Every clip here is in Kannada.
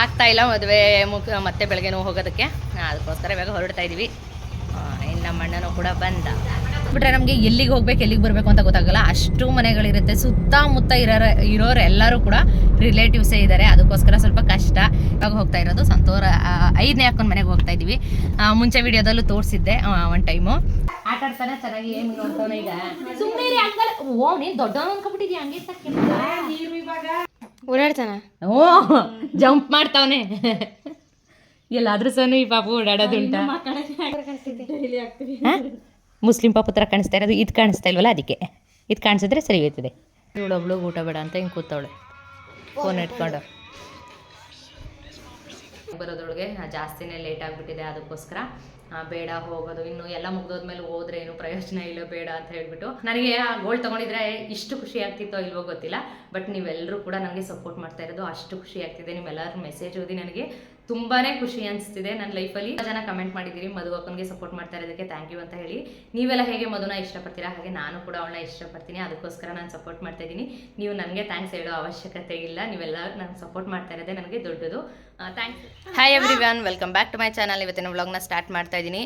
ಆಗ್ತಾ ಇಲ್ಲ ಮದುವೆ ಮುಗ ಮತ್ತೆ ಬೆಳಗ್ಗೆನೂ ಹೋಗೋದಕ್ಕೆ. ಅದಕ್ಕೋಸ್ಕರ ಇವಾಗ ಹೊರಡ್ತಾ ಇದ್ದೀವಿ ಆ, ಇನ್ನು ನಮ್ಮ ಅಣ್ಣನೂ ಕೂಡ ಬಂದ. ಬಿಟ್ರೆ ನಮಗೆ ಎಲ್ಲಿಗೆ ಹೋಗ್ಬೇಕು ಎಲ್ಲಿಗೆ ಬರಬೇಕು ಅಂತ ಗೊತ್ತಾಗಲ್ಲ. ಅಷ್ಟು ಮನೆಗಳಿರುತ್ತೆ. ಸುತ್ತಮುತ್ತ ಇರೋರ ಇರೋರು ಎಲ್ಲರೂ ಕೂಡ ರಿಲೇಟಿವ್ಸೇ ಇದ್ದಾರೆ ಅದಕ್ಕೋಸ್ಕರ ಸ್ವಲ್ಪ ಕಷ್ಟ. ಇವಾಗ ಹೋಗ್ತಾ ಇರೋದು ಸಂತೋರ ಐದನೇ ಹಾಕೊಂಡು ಮನೆಗೆ ಹೋಗ್ತಾ ಇದ್ದೀವಿ ಮುಂಚೆ ವಿಡಿಯೋದಲ್ಲೂ ತೋರಿಸಿದ್ದೆ ಒನ್ ಟೈಮು ಆಟ ಆಡ್ತಾನೆ ಚೆನ್ನಾಗಿ ಏನು ನೋಡ್ತಾನೆ ಈಗ. ಸುಮ್ಮನೆ ಓ ನೀನು ದೊಡ್ಡವನು ಅನ್ಕೊಬಿಟ್ಟಿದ್ಯಾ ಹಂಗೆ ಓಡಾಡ್ತಾನ? ಓ ಜಂಪ್ ಮಾಡ್ತಾವನೆ. ಎಲ್ಲಾದ್ರೂ ಸಹ ಈ ಪಾಪ ಓಡಾಡೋದುಂಟ ಮುಸ್ಲಿಂ ಪಾಪ ಹತ್ರ ಕಾಣಿಸ್ತಾ ಇರೋದು ಇದು ಕಾಣಿಸ್ತಾ ಇಲ್ವಲ್ಲ ಅದಕ್ಕೆ? ಇದು ಕಾಣಿಸಿದ್ರೆ ಸರಿ ಹೋಯ್ತದೆ. ಇವಳೊಬ್ಳು ಊಟ ಬೇಡ ಅಂತ ಹಿಂಗೆ ಕೂತವಳೆ. ಫೋನ್ ಇಟ್ಕೊಂಡು ಬರೋದ್ರೊಳಗೆ ಜಾಸ್ತಿನೇ ಲೇಟ್ ಆಗಿಬಿಟ್ಟಿದೆ ಅದಕ್ಕೋಸ್ಕರ. ಬೇಡ, ಹೋಗೋದು. ಇನ್ನು ಎಲ್ಲ ಮುಗ್ದೋದ್ಮೇಲೆ ಹೋದ್ರೆ ಏನು ಪ್ರಯೋಜನ ಇಲ್ಲ, ಬೇಡ ಅಂತ ಹೇಳ್ಬಿಟ್ಟು. ನನಗೆ ಆ ಗೋಲ್ಡ್ ತಗೊಂಡಿದ್ರೆ ಇಷ್ಟು ಖುಷಿ ಆಗ್ತಿತ್ತೋ ಇಲ್ವೋ ಗೊತ್ತಿಲ್ಲ. ಬಟ್ ನೀವೆಲ್ಲರೂ ಕೂಡ ನನಗೆ ಸಪೋರ್ಟ್ ಮಾಡ್ತಾ ಇರೋದು ಅಷ್ಟು ಖುಷಿ ಆಗ್ತಿದೆ. ನಿಮ್ಮೆಲ್ಲರ ಮೆಸೇಜ್ ಓದಿ ನನಗೆ ತುಂಬಾನೇ ಖುಷಿ ಅನಿಸ್ತಿದೆ ನನ್ನ ಲೈಫಲ್ಲಿ ಜನ ಕಮೆಂಟ್ ಮಾಡಿದ್ದೀರಿ, ಮಧು ಅಕ್ಕನಿಗೆ ಸಪೋರ್ಟ್ ಮಾಡ್ತಾ ಇರೋದಕ್ಕೆ ಥ್ಯಾಂಕ್ ಯು ಅಂತ ಹೇಳಿ. ನೀವೆಲ್ಲ ಹೇಗೆ ಮಧುನ ಇಷ್ಟಪಡ್ತೀರಾ? ಹಾಗೆ ನಾನು ಕೂಡ ಅವಳನ್ನ ಇಷ್ಟಪಡ್ತೀನಿ. ಅದಕ್ಕೋಸ್ಕರ ನಾನು ಸಪೋರ್ಟ್ ಮಾಡ್ತಾ ಇದ್ದೀನಿ. ನೀವು ನನಗೆ ಥ್ಯಾಂಕ್ಸ್ ಹೇಳೋ ಅವಶ್ಯಕತೆ ಇಲ್ಲ. ನೀವೆಲ್ಲ ನಾನು ಸಪೋರ್ಟ್ ಮಾಡ್ತಾ ಇರೋದೇ ನನಗೆ ದೊಡ್ಡದು. Thanks hi everyone welcome back to my channel ಇವತ್ತಿನ ವ್ಲಾಗ್ನ ಸ್ಟಾರ್ಟ್ ಮಾಡ್ತಾ ಇದ್ದೀನಿ.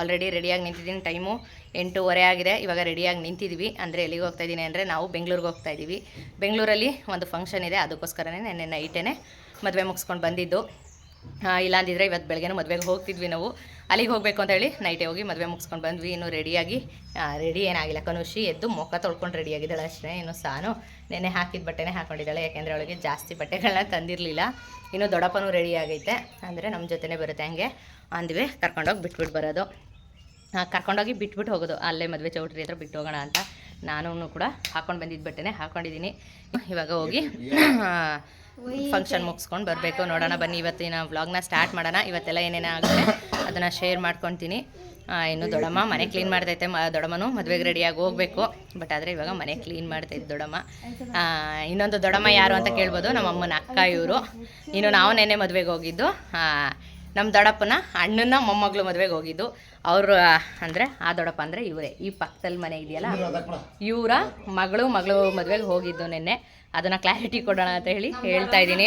ಆಲ್ರೆಡಿ ರೆಡಿಯಾಗಿ ನಿಂತಿದ್ದೀನಿ. ಟೈಮು ಎಂಟೂವರೆ ಆಗಿದೆ. ಇವಾಗ ರೆಡಿಯಾಗಿ ನಿಂತಿದ್ದೀವಿ ಅಂದರೆ ಎಲ್ಲಿಗೆ ಹೋಗ್ತಾ ಇದ್ದೀನಿ ಅಂದರೆ ನಾವು ಬೆಂಗಳೂರಿಗೆ ಹೋಗ್ತಾ ಇದ್ದೀವಿ. ಬೆಂಗಳೂರಲ್ಲಿ ಒಂದು ಫಂಕ್ಷನ್ ಇದೆ. ಅದಕ್ಕೋಸ್ಕರನೇ ನೆನ್ನೆ ನೈಟೇ ಮದುವೆ ಮುಗಿಸ್ಕೊಂಡು ಬಂದಿದ್ದು. ಆ, ಇಲ್ಲ ಅಂದಿದ್ರೆ ಇವತ್ತು ಬೆಳಗ್ಗೆನೂ ಮದುವೆಗೆ ಹೋಗ್ತಿದ್ವಿ ನಾವು. ಅಲ್ಲಿಗೆ ಹೋಗಬೇಕು ಅಂತ ಹೇಳಿ ನೈಟೇ ಹೋಗಿ ಮದುವೆ ಮುಗಿಸ್ಕೊಂಡು ಬಂದ್ವಿ. ಇನ್ನು ರೆಡಿಯಾಗಿ ರೆಡಿ ಏನಾಗಿಲ್ಲ. ಕನುಷಿ ಎದ್ದು ಮುಖ ತೊಳ್ಕೊಂಡು ರೆಡಿಯಾಗಿದ್ದಾಳೆ ಅಷ್ಟೇ. ಇನ್ನು ಸಾನು ನೆನೆ ಹಾಕಿದ ಬಟ್ಟೆನೇ ಹಾಕ್ಕೊಂಡಿದ್ದಾಳೆ ಯಾಕೆಂದರೆ ಅವಳಿಗೆ ಜಾಸ್ತಿ ಬಟ್ಟೆಗಳನ್ನ ತಂದಿರಲಿಲ್ಲ. ಇನ್ನು ದೊಡ್ಡಪ್ಪನೂ ರೆಡಿ ಆಗೈತೆ. ಅಂದರೆ ನಮ್ಮ ಜೊತೆನೇ ಬರುತ್ತೆ ಹಂಗೆ. ಅಂದ್ವಿ ಕರ್ಕೊಂಡೋಗಿ ಬಿಟ್ಬಿಟ್ಟು ಬರೋದು. ಕರ್ಕೊಂಡೋಗಿ ಬಿಟ್ಬಿಟ್ಟು ಹೋಗೋದು. ಅಲ್ಲೇ ಮದುವೆ ಚೌಟ್ರಿ ಹತ್ರ ಬಿಟ್ಟು ಹೋಗೋಣ ಅಂತ. ನಾನು ಕೂಡ ಹಾಕ್ಕೊಂಡು ಬಂದಿದ್ದ ಬಟ್ಟೆನೇ ಹಾಕೊಂಡಿದ್ದೀನಿ. ಇವಾಗ ಹೋಗಿ ಫಂಕ್ಷನ್ ಮುಗಿಸ್ಕೊಂಡು ಬರಬೇಕು. ನೋಡೋಣ ಬನ್ನಿ ಇವತ್ತಿನ ವ್ಲಾಗ್ನ ಸ್ಟಾರ್ಟ್ ಮಾಡೋಣ. ಇವತ್ತೆಲ್ಲ ಏನೇನು ಆಗುತ್ತೆ ಅದನ್ನು ಶೇರ್ ಮಾಡ್ಕೊತೀನಿ. ಇನ್ನು ದೊಡ್ಡಮ್ಮ ಮನೆ ಕ್ಲೀನ್ ಮಾಡ್ತೈತೆ. ಮ ದೊಡ್ಡಮ್ಮನು ಮದುವೆಗೆ ರೆಡಿಯಾಗಿ ಹೋಗಬೇಕು. ಬಟ್ ಆದರೆ ಇವಾಗ ಮನೆ ಕ್ಲೀನ್ ಮಾಡ್ತೈತೆ ದೊಡ್ಡಮ್ಮ. ಇನ್ನೊಂದು ದೊಡ್ಡಮ್ಮ ಯಾರು ಅಂತ ಕೇಳ್ಬೋದು. ನಮ್ಮ ಅಮ್ಮನ ಅಕ್ಕ ಇವರು. ಇನ್ನು ನಾವು ನೆನ್ನೆ ಮದುವೆಗೆ ಹೋಗಿದ್ದು. ನಮ್ಮ ದೊಡ್ಡಪ್ಪನ ಅಣ್ಣನ ಮೊಮ್ಮಗಳು ಮದುವೆಗೆ ಹೋಗಿದ್ದು. ಅವರು ಅಂದರೆ ಆ ದೊಡ್ಡಪ್ಪ ಅಂದರೆ ಇವರೇ. ಈ ಪಕ್ಕದಲ್ಲಿ ಮನೆ ಇದೆಯಲ್ಲ? ಇವರ ಮಗಳು ಮಗಳು ಮದುವೆಗೆ ಹೋಗಿದ್ದು ನಿನ್ನೆ. ಅದನ್ನು ಕ್ಲಾರಿಟಿ ಕೊಡೋಣ ಅಂತ ಹೇಳಿ ಹೇಳ್ತಾ ಇದ್ದೀನಿ.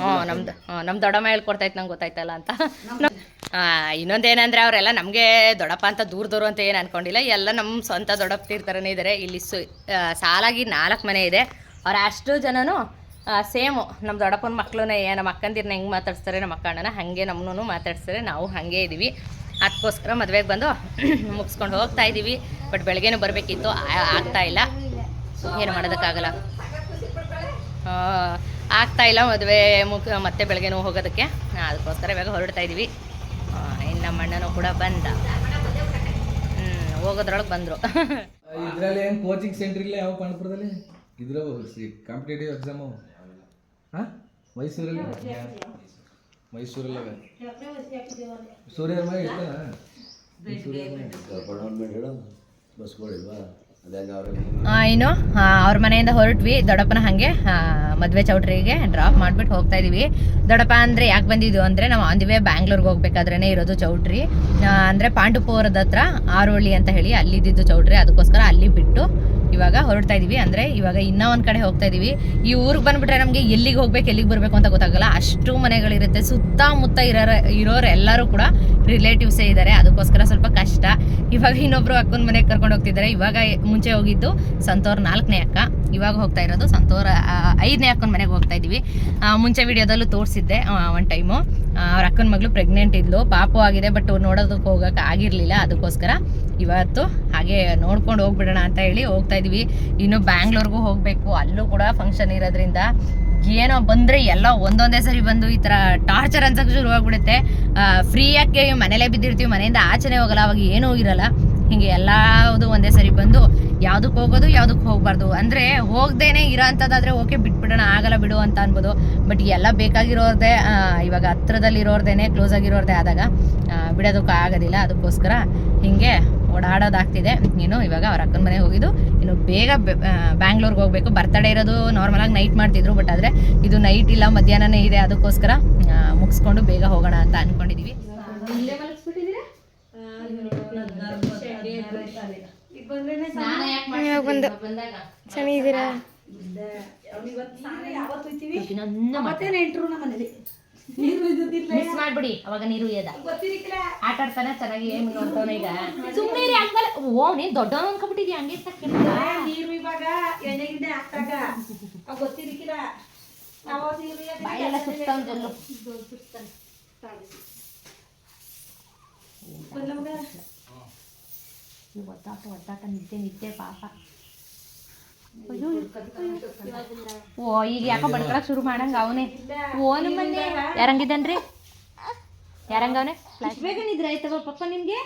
ಹ್ಞೂ ನಮ್ದು ನಮ್ಮ ದೊಡ್ಡಮ್ಮ ಇತ್ತು ನಂಗೆ ಗೊತ್ತಾಯ್ತಲ್ಲ ಅಂತ. ಆ, ಇನ್ನೊಂದೇನಂದ್ರೆ ಅವರೆಲ್ಲ ನಮಗೆ ದೊಡ್ಡಪ್ಪ ಅಂತ ದೂರ ದೂರ ಅಂತ ಏನು ಅನ್ಕೊಂಡಿಲ್ಲ. ಎಲ್ಲ ನಮ್ಮ ಸ್ವಂತ ದೊಡ್ಡಪ್ಪ ಥರನೇ ಇದ್ದಾರೆ ಇಲ್ಲಿ ಸು ಸಾಲಾಗಿ ನಾಲ್ಕು ಮನೆ ಇದೆ. ಅವ್ರ ಅಷ್ಟು ಜನನು ಸೇಮು. ನಮ್ಮ ದೊಡ್ಡಪ್ಪನ ಮಕ್ಕಳನ್ನೇ ನಮ್ಮ ಅಕ್ಕಂದಿರನ್ನ ಹೆಂಗೆ ಮಾತಾಡ್ಸ್ತಾರೆ ನಮ್ಮ ಅಕ್ಕಣ್ಣನ ಹಾಗೆ ನಮ್ಮನ್ನು ಮಾತಾಡ್ಸ್ತಾರೆ. ನಾವು ಹಾಗೆ ಇದ್ದೀವಿ ಅದಕ್ಕೋಸ್ಕರ ಮದುವೆಗೆ ಬಂದು ಮುಗಿಸ್ಕೊಂಡು ಹೋಗ್ತಾ ಇದ್ದೀವಿ ಬಟ್ ಬೆಳಗ್ಗೆನೂ ಬರಬೇಕಿತ್ತು. ಆಗ್ತಾ ಇಲ್ಲ. ಏನು ಮಾಡೋದಕ್ಕಾಗಲ್ಲ. ಆ, ಆಗ್ತಾ ಇಲ್ಲ ಮದುವೆ ಮುಗ ಮತ್ತೆ ಬೆಳಗ್ಗೆನೂ ಹೋಗೋದಕ್ಕೆ. ಅದಕ್ಕೋಸ್ಕರ ಇವಾಗ ಹೊರಡ್ತಾ ಇದ್ದೀವಿ ಇನ್ನು ನಮ್ಮ ಅಣ್ಣನೂ ಕೂಡ ಬಂದ. ಹ್ಞೂ ಹೋಗೋದ್ರೊಳಗೆ ಬಂದರು. ಇದರಲ್ಲಿ ಏನು ಕೋಚಿಂಗ್ ಸೆಂಟರ್ ಇಲ್ಲ ಯಾವ ಪಾಂಡಪುರದಲ್ಲಿ ಇದ್ರ ಕಾಂಪಿಟೇಟಿವ್ ಎಕ್ಸಾಮು ಹಾಂ? ಮೈಸೂರಲ್ಲಿ? ಮೈಸೂರಲ್ಲವೆ ಸೂರ್ಯ ಇರ್ತಾನ? ಇನ್ನು ಆ, ಅವ್ರ ಮನೆಯಿಂದ ಹೊರಟ್ವಿ ದೊಡ್ಡಪ್ಪನ ಹಾಗೆ ಮದುವೆ ಚೌಟ್ರಿಗೆ ಡ್ರಾಪ್ ಮಾಡಿಬಿಟ್ಟು ಹೋಗ್ತಾ ಇದೀವಿ. ದೊಡ್ಡಪ್ಪ ಅಂದ್ರೆ ಯಾಕೆ ಬಂದಿದ್ದು ಅಂದ್ರೆ ನಾವು ಆನ್ ದಿ ವೇ ಬ್ಯಾಂಗ್ಳೂರ್ಗೆ ಹೋಗ್ಬೇಕಾದ್ರೇ ಇರೋದು ಚೌಟ್ರಿ. ಅಂದರೆ ಪಾಂಡುಪುರದ ಹತ್ರ ಆರೋಳಿ ಅಂತ ಹೇಳಿ ಅಲ್ಲಿದ್ದು ಚೌಟ್ರಿ. ಅದಕ್ಕೋಸ್ಕರ ಅಲ್ಲಿ ಬಿಟ್ಟು ಇವಾಗ ಹೊರಡ್ತಾ ಇದೀವಿ ಅಂದರೆ ಇವಾಗ ಇನ್ನೂ ಒಂದು ಕಡೆ ಹೋಗ್ತಾ ಇದೀವಿ. ಈ ಊರಿಗೆ ಬಂದ್ಬಿಟ್ರೆ ನಮಗೆ ಎಲ್ಲಿಗೆ ಹೋಗ್ಬೇಕು, ಎಲ್ಲಿಗೆ ಬರಬೇಕು ಅಂತ ಗೊತ್ತಾಗಲ್ಲ. ಅಷ್ಟು ಮನೆಗಳಿರುತ್ತೆ. ಸುತ್ತಮುತ್ತ ಇರೋ ಇರೋರು ಎಲ್ಲರೂ ಕೂಡ ರಿಲೇಟಿವ್ಸೇ ಇದ್ದಾರೆ ಅದಕ್ಕೋಸ್ಕರ ಸ್ವಲ್ಪ ಕಷ್ಟ. ಇವಾಗ ಇನ್ನೊಬ್ರು ಅಕ್ಕನ ಮನೆಗೆ ಕರ್ಕೊಂಡು ಹೋಗ್ತಿದ್ದಾರೆ ಇವಾಗ ಮುಂಚೆ ಹೋಗಿದ್ದು ಸಂತೋರ್ ನಾಲ್ಕನೇ ಅಕ್ಕ. ಇವಾಗ ಹೋಗ್ತಾ ಇರೋದು ಸಂತೋರ ಐದನೇ ಅಕ್ಕನ ಮನೆಗೆ ಹೋಗ್ತಾ ಇದ್ದೀವಿ ಮುಂಚೆ ವಿಡಿಯೋದಲ್ಲೂ ತೋರಿಸಿದ್ದೆ ಒಂದು ಟೈಮು. ಅವ್ರ ಅಕ್ಕನ ಮಗಳು ಪ್ರೆಗ್ನೆಂಟ್ ಇದ್ಲು. ಪಾಪು ಆಗಿದೆ, ಬಟ್ ನೋಡೋದಕ್ಕೆ ಹೋಗೋಕೆ ಆಗಿರಲಿಲ್ಲ. ಅದಕ್ಕೋಸ್ಕರ ಇವತ್ತು ಹಾಗೆ ನೋಡ್ಕೊಂಡು ಹೋಗ್ಬಿಡೋಣ ಅಂತ ಹೇಳಿ ಹೋಗ್ತಾ ಇದೀವಿ. ಇನ್ನು ಬ್ಯಾಂಗ್ಳೂರ್ಗೂ ಹೋಗಬೇಕು. ಅಲ್ಲೂ ಕೂಡ ಫಂಕ್ಷನ್ ಇರೋದ್ರಿಂದ ಏನೋ ಬಂದರೆ ಎಲ್ಲ ಒಂದೊಂದೇ ಸರಿ ಬಂದು ಈ ಥರ ಟಾರ್ಚರ್ ಅನ್ಸಕ್ಕೆ ಶುರುವಾಗ್ಬಿಡುತ್ತೆ ಫ್ರೀಯಾಗಿ ಮನೇಲೇ ಬಿದ್ದಿರ್ತೀವಿ ಮನೆಯಿಂದ ಆಚೆನೇ ಹೋಗಲ್ಲ ಅವಾಗ ಏನೂ ಇರಲ್ಲ. ಹಿಂಗೆ ಎಲ್ಲದು ಒಂದೇ ಸರಿ ಬಂದು ಯಾವುದಕ್ಕೆ ಹೋಗೋದು ಯಾವುದಕ್ಕೆ ಹೋಗಬಾರ್ದು. ಅಂದರೆ ಹೋಗ್ದೇನೆ ಇರೋ ಅಂಥದ್ದಾದರೆ ಓಕೆ ಬಿಟ್ಬಿಡೋಣ ಆಗಲ್ಲ ಬಿಡು ಅಂತ ಅನ್ಬೋದು. ಬಟ್ ಎಲ್ಲ ಬೇಕಾಗಿರೋರ್ದೇ ಆ, ಇವಾಗ ಹತ್ರದಲ್ಲಿರೋರ್ದೇ ಕ್ಲೋಸ್ ಆಗಿರೋರ್ದೇ ಆದಾಗ ಬಿಡೋದಕ್ಕೆ ಆಗೋದಿಲ್ಲ. ಅದಕ್ಕೋಸ್ಕರ ಹಿಂಗೆ ಓಡಾಡೋದಾಗ್ತಿದೆ. ಏನು ಇವಾಗ ಅವ್ರ ಅಕ್ಕನ ಮನೆಗೆ ಹೋಗಿದ್ದು. ಇನ್ನು ಬೇಗ ಬ್ಯಾಂಗ್ಳೂರ್ಗೆ ಹೋಗಬೇಕು. ಬರ್ತಡೇ ಇರೋದು ನಾರ್ಮಲಾಗಿ ನೈಟ್ ಮಾಡ್ತಿದ್ರು ಬಟ್ ಆದರೆ ಇದು ನೈಟ್ ಇಲ್ಲ ಮಧ್ಯಾಹ್ನನೇ ಇದೆ ಅದಕ್ಕೋಸ್ಕರ ಮುಗಿಸ್ಕೊಂಡು ಬೇಗ ಹೋಗೋಣ ಅಂತ ಅಂದ್ಕೊಂಡಿದ್ದೀವಿ ನೆಂಟರು ನಮ್ಮ ಚೆನ್ನಾಗಿದ್ದೀರಾ ಮಿಸ್ ಮಾಡ್ಬಿಡಿ ಅವಾಗ ನೀರು ಉಯ್ಯದ ಆಟ ಆಡ್ತಾನೆ ಚೆನ್ನಾಗಿ ಏನ್ ನೋಡ್ತಾನೆ ಈಗ. ಸುಮ್ಮನೆ ರೀ ಹಂಗಲ್ಲ. ಓ ನೀನ್ ದೊಡ್ಡ ಅನ್ಕೊಂಡ್ಬಿಟ್ಟಿದ್ಯಾ? ಹಂಗೆ ನೀರು ಇವಾಗ ಎಣ್ಣೆ ಗಿಣ್ಣೆ ಹಾಕ್ತಾಗ ಗೊತ್ತಿರಿಕಿಲ್ಲ ಬಾಯೆಲ್ಲ ಸುತ್ತವ್ ಜಲ್ಲು. ಒದ್ದಾಟ ಒದ್ದಾಟ ನಿದ್ದೆ ನಿದ್ದೆ ಪಾಪ. ಓ ಈಗ ಯಾಕೋ ಬಡ್ಕೊಳಕ್ ಶುರು ಮಾಡಂಗ ಅವನೇ. ಓ ನಮ್ಮನೆ ಯಾರಂಗಿದ್ದಾನ್ರಿ ಯಾರಂಗವನೆ ಬೇಗ ನಿದ್ರೆ ಆಯ್ತವ ಪಪ್ಪ ನಿಮ್ಗೆ?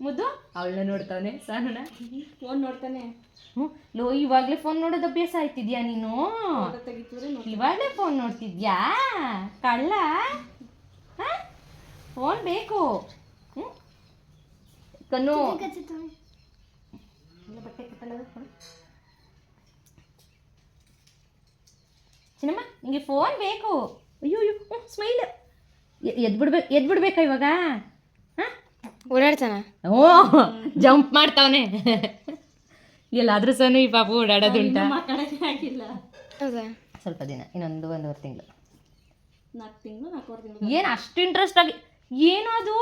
ಮುದ್ದು? ಅವಳನ್ನ ನೋಡ್ತಾನೆ ಸಣ್ಣ ಫೋನ್ ನೋಡ್ತಾನೆ. ಹ್ಞೂ ಲೋ ಇವಾಗಲೇ ಫೋನ್ ನೋಡೋದು ಅಭ್ಯಾಸ ಆಯ್ತಿದ್ಯಾ ನೀನು? ಇವಾಗಲೇ ಫೋನ್ ನೋಡ್ತಿದ್ಯಾ? ಕಳ್ಳ? ಫೋನ್ ಬೇಕು. ಹ್ಞೂ ಕಣ್ಣು. ಎಲ್ಲ ಬಟ್ಟೆ ಕಟ್ಟಲ್ಲ ಕೊಡು. ಚಿನ್ನಮ್ಮ ನಿಂಗೆ ಫೋನ್ ಬೇಕು. ಅಯ್ಯೋ ಅಯ್ಯೋ ಸ್ಮೈಲ್ ಎದ್ಬಿಡ್ಬೇಕು ಎದ್ಬಿಡ್ಬೇಕಾ ಎದ್ ಬಿಡ್ಬೇಕಾ ಇವಾಗ? ಹಾಂ? ಓಡಾಡ್ತಾನ? ಓ ಜಂಪ್ ಮಾಡ್ತಾವನೆ. ಎಲ್ಲಾದ್ರೂ ಸಹ ಈ ಪಾಪು ಓಡಾಡೋದುಂಟ ಮಾತಾಡಕ್ಕೆ ಆಗಿಲ್ಲ. ಹೌದಾ? ಸ್ವಲ್ಪ ದಿನ ಇನ್ನೊಂದು ಒಂದೂವರೆ ತಿಂಗಳು. ನಾಲ್ಕು ತಿಂಗಳು ನಾಲ್ಕೂವರೆ ತಿಂಗಳು ಏನು ಅಷ್ಟು ಇಂಟ್ರೆಸ್ಟ್ ಆಗಿ ಏನು ಅದು?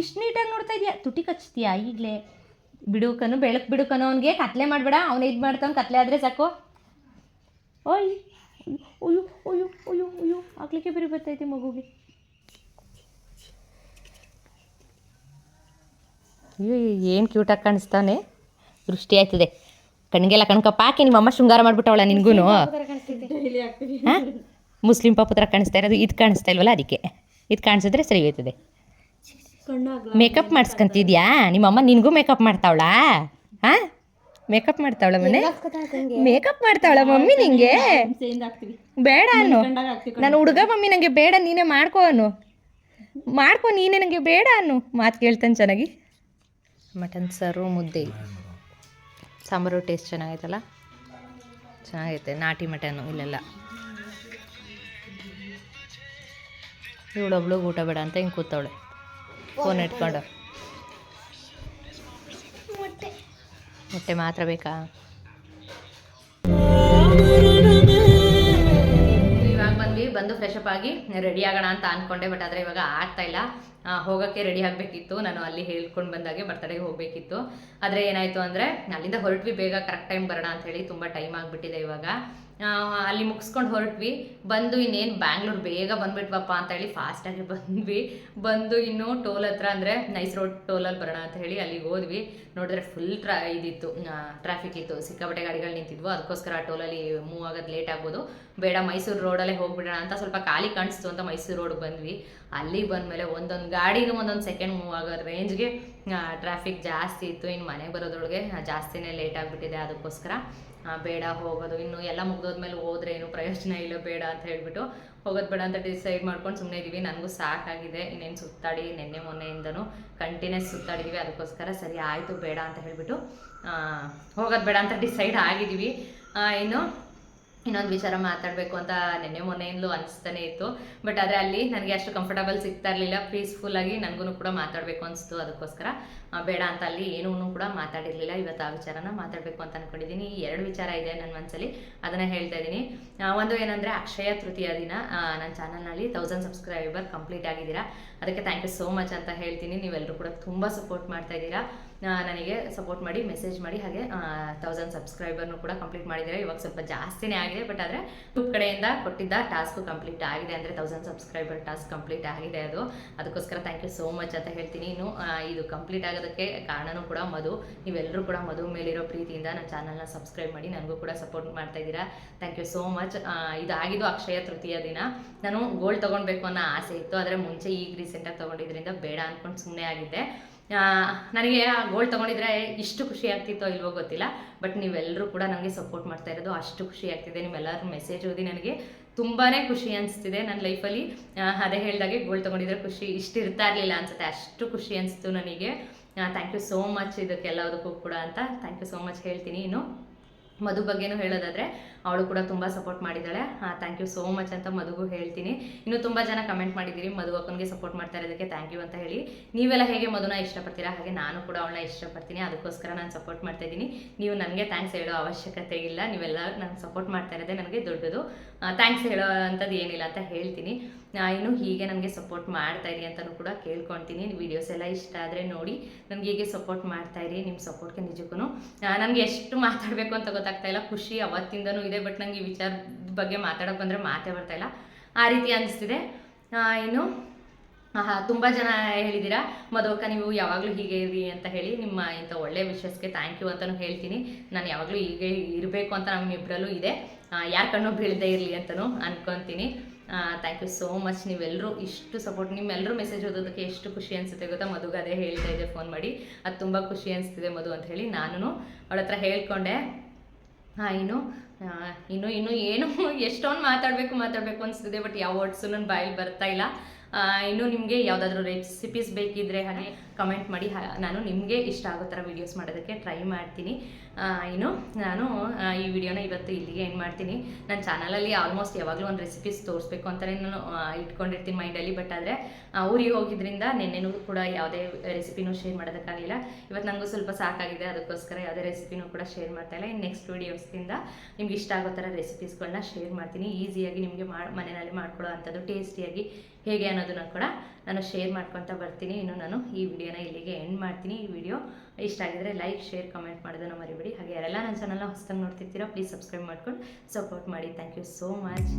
ಇಷ್ಟು ನೀಟಾಗಿ ನೋಡ್ತಾ ಇದೆಯಾ? ತುಟಿ ಕಚ್ತೀಯಾ ಈಗಲೇ? ಬಿಡುಕನು ಬೆಳಕು ಬಿಡುಕನು ಅವನಿಗೆ ಕತ್ಲೆ ಮಾಡಬೇಡ ಅವನು ಇದು ಮಾಡ್ತಾನೆ ಕತ್ಲೆ ಆದರೆ ಸಾಕು. ಓಯ್ ಅಯ್ಯೋ ಅಯ್ಯೋ ಅಯ್ಯೋ ಅಯ್ಯೋ ಹಾಕ್ಲಿಕ್ಕೆ ಬೇರೆ ಬರ್ತೈತೆ ಮಗುಗೆ. ಅಯ್ಯೋ ಏನು ಕ್ಯೂಟಾಗಿ ಕಾಣಿಸ್ತಾನೆ. ದೃಷ್ಟಿ ಆಯ್ತದೆ. ಕಣ್ಗೆಲ್ಲ ಕಣ್ಕಪ್ಪ ಹಾಕಿ ನಿಮ್ಮಮ್ಮ ಶೃಂಗಾರ ಮಾಡಿಬಿಟ್ಟವಳ ನಿನ್ಗೂ ಮುಸ್ಲಿಂ ಪಾಪು ಥರ ಕಾಣಿಸ್ತಾ ಇರೋದು ಇದು ಕಾಣಿಸ್ತಾ ಇಲ್ವಲ್ಲ ಅದಕ್ಕೆ. ಇದು ಕಾಣಿಸಿದ್ರೆ ಸರಿ ಹೋಯ್ತದೆ. ಮೇಕಪ್ ಮಾಡಿಸ್ಕೊಂತಿದ್ಯಾ? ನಿಮ್ಮಮ್ಮ ನಿನಗೂ ಮೇಕಪ್ ಮಾಡ್ತಾವಳಾ? ಹಾಂ? ಮೇಕಪ್ ಮಾಡ್ತಾವಳ ಮನೆ? ಮೇಕಪ್ ಮಾಡ್ತಾವಳ ಮಮ್ಮಿ ನಿಂಗೆ? ಬೇಡ ಅನ್ನು. ನಾನು ಹುಡುಗ ಮಮ್ಮಿ ನನಗೆ ಬೇಡ ನೀನೇ ಮಾಡ್ಕೋ ಅನ್ನು. ಮಾಡ್ಕೊ ನೀನೇ ನನಗೆ ಬೇಡ ಅನ್ನು. ಮಾತು ಕೇಳ್ತಾನೆ ಚೆನ್ನಾಗಿ. ಮಟನ್ ಸಾರು ಮುದ್ದೆ. ಸಾಂಬಾರು ಟೇಸ್ಟ್ ಚೆನ್ನಾಗೈತಲ್ಲ? ಚೆನ್ನಾಗೈತೆ ನಾಟಿ ಮಟನ್ನು ಇಲ್ಲೆಲ್ಲ. ಇವಳೊಬ್ಳು ಊಟ ಬೇಡ ಅಂತ ಹಿಂಗೆ ಕೂತವಳೆ. ಫೋನ್ ಇಟ್ಕೊಂಡು. ಮೊಟ್ಟೆ. ಮಾತ್ರ ಬೇಕಾ? ಇವಾಗ ಬಂದ್ವಿ ಬಂದು ಫ್ರೆಶ್ ಅಪ್ ಆಗಿ ರೆಡಿ ಆಗೋಣ ಅಂತ ಅನ್ಕೊಂಡೆ ಬಟ್ ಆದರೆ ಇವಾಗ ಆಗ್ತಾ ಇಲ್ಲ. ಹೋಗೋಕ್ಕೆ ರೆಡಿ ಆಗಬೇಕಿತ್ತು. ನಾನು ಅಲ್ಲಿ ಹೇಳ್ಕೊಂಡು ಬಂದಾಗೆ ಬರ್ತಡೆಗೆ ಹೋಗಬೇಕಿತ್ತು. ಆದರೆ ಏನಾಯಿತು ಅಂದರೆ, ಅಲ್ಲಿಂದ ಹೊರಟ್ವಿ, ಬೇಗ ಕರೆಕ್ಟ್ ಟೈಮ್ ಬರೋಣ ಅಂತ ಹೇಳಿ ತುಂಬ ಟೈಮ್ ಆಗಿಬಿಟ್ಟಿದೆ ಇವಾಗ. ಅಲ್ಲಿ ಮುಗಿಸ್ಕೊಂಡು ಹೊರಟ್ವಿ. ಬಂದು ಇನ್ನೇನು ಬ್ಯಾಂಗ್ಳೂರು ಬೇಗ ಬಂದುಬಿಟ್ವಪ್ಪ ಅಂತ ಹೇಳಿ ಫಾಸ್ಟಾಗಿ ಬಂದ್ವಿ. ಬಂದು ಇನ್ನು ಟೋಲ್ ಹತ್ರ ಅಂದರೆ ನೈಸ್ ರೋಡ್ ಟೋಲಲ್ಲಿ ಬರೋಣ ಅಂತ ಹೇಳಿ ಅಲ್ಲಿಗೆ ಹೋದ್ವಿ. ನೋಡಿದ್ರೆ ಫುಲ್ ಟ್ರಾ ಇದಿತ್ತು. ಟ್ರಾಫಿಕ್ ಇತ್ತು. ಸಿಕ್ಕಾಪಟ್ಟೆ ಗಾಡಿಗಳು ನಿಂತಿದ್ವು. ಅದಕ್ಕೋಸ್ಕರ ಆ ಟೋಲಲ್ಲಿ ಮೂವ್ ಆಗೋದು ಲೇಟ್ ಆಗ್ಬೋದು. ಬೇಡ, ಮೈಸೂರು ರೋಡಲ್ಲೇ ಹೋಗ್ಬಿಡೋಣ ಅಂತ ಸ್ವಲ್ಪ ಖಾಲಿ ಕಾಣಿಸ್ತು ಅಂತ ಮೈಸೂರು ರೋಡ್ ಬಂದ್ವಿ. ಅಲ್ಲಿ ಬಂದಮೇಲೆ ಒಂದೊಂದು ಗಾಡಿನೂ ಒಂದೊಂದು ಸೆಕೆಂಡ್ ಮೂವ್ ಆಗೋ ರೇಂಜ್ಗೆ ಟ್ರಾಫಿಕ್ ಜಾಸ್ತಿ ಇತ್ತು, ಇನ್ನು ಮನೆಗೆ ಬರೋದ್ರೊಳಗೆ ಜಾಸ್ತಿನೇ ಲೇಟ್ ಆಗಿಬಿಟ್ಟಿದೆ ಅದಕ್ಕೋಸ್ಕರ. ಬೇಡ, ಹೋಗೋದು. ಇನ್ನು ಎಲ್ಲ ಮುಗ್ದೋದ್ಮೇಲೆ ಹೋದ್ರೆ ಏನು ಪ್ರಯೋಜನ ಇಲ್ಲ, ಬೇಡ ಅಂತ ಹೇಳಿಬಿಟ್ಟು ಹೋಗೋದು ಬೇಡ ಅಂತ ಡಿಸೈಡ್ ಮಾಡ್ಕೊಂಡು ಸುಮ್ಮನೆ ಇದ್ದೀವಿ ನನಗೂ ಸಾಕಾಗಿದೆ. ಇನ್ನೇನು ಸುತ್ತಾಡಿ, ನಿನ್ನೆ ಮೊನ್ನೆಯಿಂದನೂ ಕಂಟಿನ್ಯೂಸ್ ಸುತ್ತಾಡಿದ್ದೀವಿ ಅದಕ್ಕೋಸ್ಕರ ಸರಿ ಆಯಿತು, ಬೇಡ ಅಂತ ಹೇಳಿಬಿಟ್ಟು ಹೋಗೋದು ಬೇಡ ಅಂತ ಡಿಸೈಡ್ ಆಗಿದ್ದೀವಿ ಇನ್ನು ಇನ್ನೊಂದು ವಿಚಾರ ಮಾತಾಡಬೇಕು ಅಂತ ನೆನ್ನೆ ಮೊನ್ನೆಯಿಂದಲೂ ಅನಿಸ್ತಾನೆ ಇತ್ತು. ಬಟ್ ಆದರೆ ಅಲ್ಲಿ ನನಗೆ ಅಷ್ಟು ಕಂಫರ್ಟಬಲ್ ಸಿಗ್ತಾ ಇರಲಿಲ್ಲ. ಪೀಸ್ಫುಲ್ಲಾಗಿ ನನಗೂ ಕೂಡ ಮಾತಾಡಬೇಕು ಅನಿಸ್ತು ಅದಕ್ಕೋಸ್ಕರ. ಬೇಡ ಅಂತ ಅಲ್ಲಿ ಏನೂ ಕೂಡ ಮಾತಾಡಿರಲಿಲ್ಲ. ಇವತ್ತು ಆ ವಿಚಾರನ ಮಾತಾಡಬೇಕು ಅಂತ ಅಂದ್ಕೊಂಡಿದ್ದೀನಿ ಎರಡು ವಿಚಾರ ಇದೆ ನನ್ನ ಮನಸ್ಸಲ್ಲಿ ಅದನ್ನು ಹೇಳ್ತಾ ಇದ್ದೀನಿ. ಒಂದು ಏನಂದರೆ ಅಕ್ಷಯ ತೃತೀಯ ದಿನ. ನನ್ನ ಚಾನಲ್ನಲ್ಲಿ ತೌಸಂಡ್ ಸಬ್ಸ್ಕ್ರೈಬರ್ ಕಂಪ್ಲೀಟ್ ಆಗಿದ್ದೀರಾ. ಅದಕ್ಕೆ ಥ್ಯಾಂಕ್ ಯು ಸೋ ಮಚ್ ಅಂತ ಹೇಳ್ತೀನಿ. ನೀವೆಲ್ಲರೂ ಕೂಡ ತುಂಬ ಸಪೋರ್ಟ್ ಮಾಡ್ತಾ ಇದ್ದೀರಾ. ನನಗೆ ಸಪೋರ್ಟ್ ಮಾಡಿ ಮೆಸೇಜ್ ಮಾಡಿ, ಹಾಗೆ ತೌಸಂಡ್ ಸಬ್ಸ್ಕ್ರೈಬರ್ನು ಕೂಡ ಕಂಪ್ಲೀಟ್ ಮಾಡಿದ್ದಾರೆ. ಇವಾಗ ಸ್ವಲ್ಪ ಜಾಸ್ತಿನೇ ಆಗಿದೆ ಬಟ್ ಆದರೆ ಯೂಟ್ಯೂಬ್ ಕಡೆಯಿಂದ ಕೊಟ್ಟಿದ್ದ ಟಾಸ್ಕು ಕಂಪ್ಲೀಟ್ ಆಗಿದೆ ಅಂದರೆ ತೌಸಂಡ್ ಸಬ್ಸ್ಕ್ರೈಬರ್ ಟಾಸ್ಕ್ ಕಂಪ್ಲೀಟ್ ಆಗಿದೆ ಅದು. ಅದಕ್ಕೋಸ್ಕರ ಥ್ಯಾಂಕ್ ಯು ಸೋ ಮಚ್ ಅಂತ ಹೇಳ್ತೀನಿ. ಇನ್ನು ಇದು ಕಂಪ್ಲೀಟ್ ಆಗೋದಕ್ಕೆ ಕಾರಣನೂ ಕೂಡ ಮಧು. ನೀವೆಲ್ಲರೂ ಕೂಡ ಮಧು ಮೇಲಿರೋ ಪ್ರೀತಿಯಿಂದ ನನ್ನ ಚಾನಲ್ನ ಸಬ್ಸ್ಕ್ರೈಬ್ ಮಾಡಿ, ನನಗೂ ಕೂಡ ಸಪೋರ್ಟ್ ಮಾಡ್ತಾ ಇದ್ದೀರಾ. ಥ್ಯಾಂಕ್ ಯು ಸೋ ಮಚ್ ಇದಾಗಿದ್ದು ಅಕ್ಷಯ ತೃತೀಯ ದಿನ. ನಾನು ಗೋಲ್ಡ್ ತೊಗೊಳ್ಬೇಕು ಅನ್ನೋ ಆಸೆ ಇತ್ತು, ಆದರೆ ಮುಂಚೆ ಈಗ ರೀಸೆಂಟಾಗಿ ತೊಗೊಂಡಿದ್ರಿಂದ ಬೇಡ ಅಂದ್ಕೊಂಡು ಸುಮ್ಮನೆ ಆಗಿದ್ದೆ. ನನಗೆ ಆ ಗೋಲ್ ತೊಗೊಂಡಿದ್ರೆ ಇಷ್ಟು ಖುಷಿ ಆಗ್ತಿತ್ತೋ ಇಲ್ವೋ ಗೊತ್ತಿಲ್ಲ ಬಟ್ ನೀವೆಲ್ಲರೂ ಕೂಡ ನನಗೆ ಸಪೋರ್ಟ್ ಮಾಡ್ತಾ ಇರೋದು ಅಷ್ಟು ಖುಷಿ ಆಗ್ತಿದೆ. ನಿಮ್ಮೆಲ್ಲರೂ ಮೆಸೇಜ್ ಓದಿ ನನಗೆ ತುಂಬಾ ಖುಷಿ ಅನಿಸ್ತಿದೆ ನನ್ನ ಲೈಫಲ್ಲಿ ಅದೇ ಹೇಳಿದಾಗೆ ಗೋಲ್ಡ್ ತೊಗೊಂಡಿದ್ರೆ ಖುಷಿ ಇಷ್ಟು ಇರ್ತಾ ಇರಲಿಲ್ಲ ಅನ್ಸುತ್ತೆ. ಅಷ್ಟು ಖುಷಿ ಅನಿಸ್ತು ನನಗೆ. ಥ್ಯಾಂಕ್ ಯು ಸೋ ಮಚ್ ಇದಕ್ಕೆಲ್ಲದಕ್ಕೂ ಕೂಡ ಅಂತ. ಥ್ಯಾಂಕ್ ಯು ಸೋ ಮಚ್ ಹೇಳ್ತೀನಿ ಇನ್ನು. ಮಧು ಬಗ್ಗೆನೂ ಹೇಳೋದಾದ್ರೆ ಅವಳು ಕೂಡ ತುಂಬ ಸಪೋರ್ಟ್ ಮಾಡಿದ್ದಾಳೆ. ಥ್ಯಾಂಕ್ ಯು ಸೋ ಮಚ್ ಅಂತ ಮಧುಗೂ ಹೇಳ್ತೀನಿ. ಇನ್ನು ತುಂಬ ಜನ ಕಮೆಂಟ್ ಮಾಡಿದ್ದೀರಿ, ಮಧು ಅಕ್ಕನಿಗೆ ಸಪೋರ್ಟ್ ಮಾಡ್ತಾ ಇರೋದಕ್ಕೆ ಥ್ಯಾಂಕ್ ಯು ಅಂತ ಹೇಳಿ. ನೀವೆಲ್ಲ ಹೇಗೆ ಮಧುನ ಇಷ್ಟಪಡ್ತೀರಾ? ಹಾಗೆ ನಾನು ಕೂಡ ಅವಳನ್ನ ಇಷ್ಟಪಡ್ತೀನಿ. ಅದಕ್ಕೋಸ್ಕರ ನಾನು ಸಪೋರ್ಟ್ ಮಾಡ್ತಾ ಇದ್ದೀನಿ. ನೀವು ನನಗೆ ಥ್ಯಾಂಕ್ಸ್ ಹೇಳೋ ಅವಶ್ಯಕತೆ ಇಲ್ಲ. ನೀವೆಲ್ಲ ನಾನು ಸಪೋರ್ಟ್ ಮಾಡ್ತಾ ಇರೋದೇ ನನಗೆ ದೊಡ್ಡದು. ಥ್ಯಾಂಕ್ಸ್ ಹೇಳೋ ಅಂಥದ್ದು ಏನಿಲ್ಲ ಅಂತ ಹೇಳ್ತೀನಿ. ಇನ್ನು ಹೀಗೆ ನನಗೆ ಸಪೋರ್ಟ್ ಮಾಡ್ತಾ ಇರಿ ಅಂತಲೂ ಕೂಡ ಕೇಳ್ಕೊತೀನಿ. ವೀಡಿಯೋಸ್ ಎಲ್ಲ ಇಷ್ಟ ಆದರೆ ನೋಡಿ. ನನಗೆ ಹೀಗೆ ಸಪೋರ್ಟ್ ಮಾಡ್ತಾ ಇರಿ ನಿಮ್ಮ ಸಪೋರ್ಟ್ಗೆ ನಿಜಕ್ಕೂ ನನಗೆ ಎಷ್ಟು ಮಾತಾಡಬೇಕು ಅಂತ ಗೊತ್ತಾಗ್ತಾ ಇಲ್ಲ. ಖುಷಿ ಅವತ್ತಿಂದನೂ ಇದೆ ಬಟ್ ನನಗೆ ಈ ವಿಚಾರದ ಬಗ್ಗೆ ಮಾತಾಡೋಕೆ ಬಂದರೆ ಮಾತೇ ಇಲ್ಲ. ಆ ರೀತಿ ಅನಿಸ್ತಿದೆ. ಇನ್ನು ತುಂಬ ಜನ ಹೇಳಿದ್ದೀರಾ ಮದುವಕ್ಕ ನೀವು ಯಾವಾಗಲೂ ಹೀಗೆ ಇರಿ ಅಂತ ಹೇಳಿ, ನಿಮ್ಮ ಇಂಥ ಒಳ್ಳೆಯ ವಿಷಯಸ್ಗೆ ಥ್ಯಾಂಕ್ ಯು ಅಂತಲೂ ಹೇಳ್ತೀನಿ. ನಾನು ಯಾವಾಗಲೂ ಹೀಗೆ ಇರಬೇಕು ಅಂತ ನಮ್ಮಿಬ್ಬರಲ್ಲೂ ಇದೆ. ಯಾರ ಕಣ್ಣು ಬೀಳದೆ ಇರಲಿ ಅಂತಲೂ ಅನ್ಕೊತೀನಿ. ಥ್ಯಾಂಕ್ ಯು ಸೋ ಮಚ್ ನೀವೆಲ್ಲರೂ ಇಷ್ಟು ಸಪೋರ್ಟ್ ನಿಮ್ಮೆಲ್ಲರೂ ಮೆಸೇಜ್ ಓದೋದಕ್ಕೆ ಎಷ್ಟು ಖುಷಿ ಅನಿಸುತ್ತೆ ಗೊತ್ತಾ? ಮಧುಗೆ ಅದೇ ಹೇಳ್ತಾ ಇದ್ದೆ ಫೋನ್ ಮಾಡಿ. ಅದು ತುಂಬ ಖುಷಿ ಅನಿಸ್ತಿದೆ ಮಧು ಅಂತ ಹೇಳಿ ನಾನು ಅವಳ ಹತ್ರ ಹೇಳ್ಕೊಂಡೆ. ಹಾಂ ಇನ್ನು ಇನ್ನು ಇನ್ನು ಏನು ಎಷ್ಟೊಂದು ಮಾತಾಡಬೇಕು ಮಾತಾಡಬೇಕು ಅನಿಸ್ತಿದೆ ಬಟ್ ಯಾವ ವರ್ಡ್ಸು ನನ್ನ ಬಾಯಲ್ಲಿ ಬರ್ತಾ ಇಲ್ಲ. ಇನ್ನು ನಿಮಗೆ ಯಾವುದಾದ್ರೂ ರೆಸಿಪೀಸ್ ಬೇಕಿದ್ದರೆ ಹಾಗೆ ಕಮೆಂಟ್ ಮಾಡಿ. ನಾನು ನಿಮಗೆ ಇಷ್ಟ ಆಗೋ ಥರ ವೀಡಿಯೋಸ್ ಮಾಡೋದಕ್ಕೆ ಟ್ರೈ ಮಾಡ್ತೀನಿ. ಇನ್ನು ನಾನು ಈ ವಿಡಿಯೋನ ಇವತ್ತು ಇಲ್ಲಿಗೆ ಎಂಡ್ ಮಾಡ್ತೀನಿ. ನನ್ನ ಚಾನಲಲ್ಲಿ ಆಲ್ಮೋಸ್ಟ್ ಯಾವಾಗಲೂ ಒಂದು ರೆಸಿಪೀಸ್ ತೋರಿಸ್ಬೇಕು ಅಂತಲೇ ನಾನು ಇಟ್ಕೊಂಡಿರ್ತೀನಿ ಮೈಂಡಲ್ಲಿ ಬಟ್ ಆದರೆ ಊರಿಗೆ ಹೋಗಿದ್ರಿಂದ ನಿನ್ನೆನೂ ಕೂಡ ಯಾವುದೇ ರೆಸಿಪಿನೂ ಶೇರ್ ಮಾಡೋದಕ್ಕಾಗಿಲ್ಲ ಇವತ್ತು ನನಗೂ ಸ್ವಲ್ಪ ಸಾಕಾಗಿದೆ, ಅದಕ್ಕೋಸ್ಕರ ಯಾವುದೇ ರೆಸಿಪಿನೂ ಕೂಡ ಶೇರ್ ಮಾಡ್ತಾ ಇಲ್ಲ. ಇನ್ನು ನೆಕ್ಸ್ಟ್ ವೀಡಿಯೋಸ್ದಿಂದ ನಿಮ್ಗೆ ಇಷ್ಟ ಆಗೋ ಥರ ರೆಸಿಪೀಸ್ಗಳನ್ನ ಶೇರ್ ಮಾಡ್ತೀನಿ. ಈಸಿಯಾಗಿ ನಿಮಗೆ ಮನೆಯಲ್ಲಿ ಮಾಡ್ಕೊಳ್ಳೋ ಅಂಥದ್ದು ಟೇಸ್ಟಿಯಾಗಿ ಹೇಗೆ ಅನ್ನೋದನ್ನ ಕೂಡ ನಾನು ಶೇರ್ ಮಾಡ್ಕೊತಾ ಬರ್ತೀನಿ. ಇನ್ನು ನಾನು ಈ ವಿಡಿಯೋನ ಇಲ್ಲಿಗೆ ಎಂಡ್ ಮಾಡ್ತೀನಿ. ಈ ವಿಡಿಯೋ ಇಷ್ಟ ಆಗಿದ್ರೆ ಲೈಕ್ ಶೇರ್ ಕಮೆಂಟ್ ಮಾಡೋದನ್ನು ಮರಿಬೇಡಿ. ಹಾಗೆ ಯಾರೆಲ್ಲ ನನ್ನ ಚಾನಲ್ನ ಹೊಸದಾಗಿ ನೋಡ್ತಿರ್ತೀರೋ ಪ್ಲೀಸ್ ಸಬ್ಸ್ಕ್ರೈಬ್ ಮಾಡ್ಕೊಂಡು ಸಪೋರ್ಟ್ ಮಾಡಿ. Thank you so much